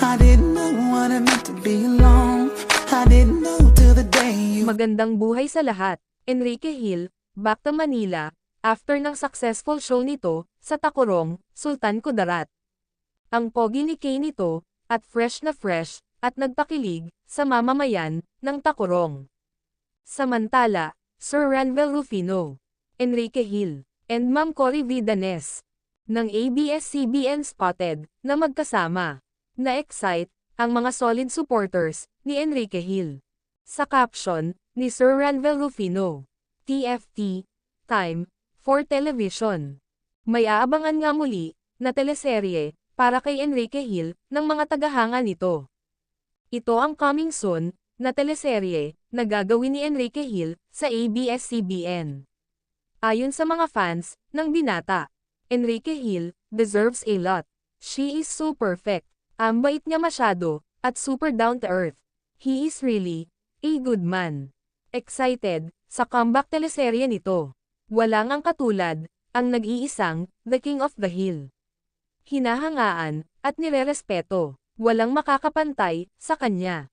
I didn't know what meant to be alone. I didn't know till the day you Magandang buhay sa lahat. Enrique Hill, back to Manila, after ng successful show nito, sa Tacorong, Sultan Kudarat. Ang pogi ni Kay nito, at fresh na fresh, at nagpakilig, sa mamamayan, ng Tacorong. Samantala, Sir Ranvel Rufino, Enrique Hill, and Ma'am Cory Vidanes, ng ABS-CBN spotted, na magkasama. Na-excite, ang mga solid supporters, ni Enrique Hill. Sa caption, ni Sir Ranvel Rufino. TFT, Time, for Television. May aabangan nga muli, na teleserye, para kay Enrique Hill, ng mga tagahanga nito. Ito ang coming soon, na teleserye, na gagawin ni Enrique Hill, sa ABS-CBN. Ayon sa mga fans, ng binata, Enrique Hill, deserves a lot. She is so perfect. Ang bait niya masyado, at super down to earth. He is really, a good man. Excited, sa comeback teleserye nito. Walang ang katulad, ang nag-iisang, The King of the Hill. Hinahangaan, at nirerespeto. Walang makakapantay, sa kanya.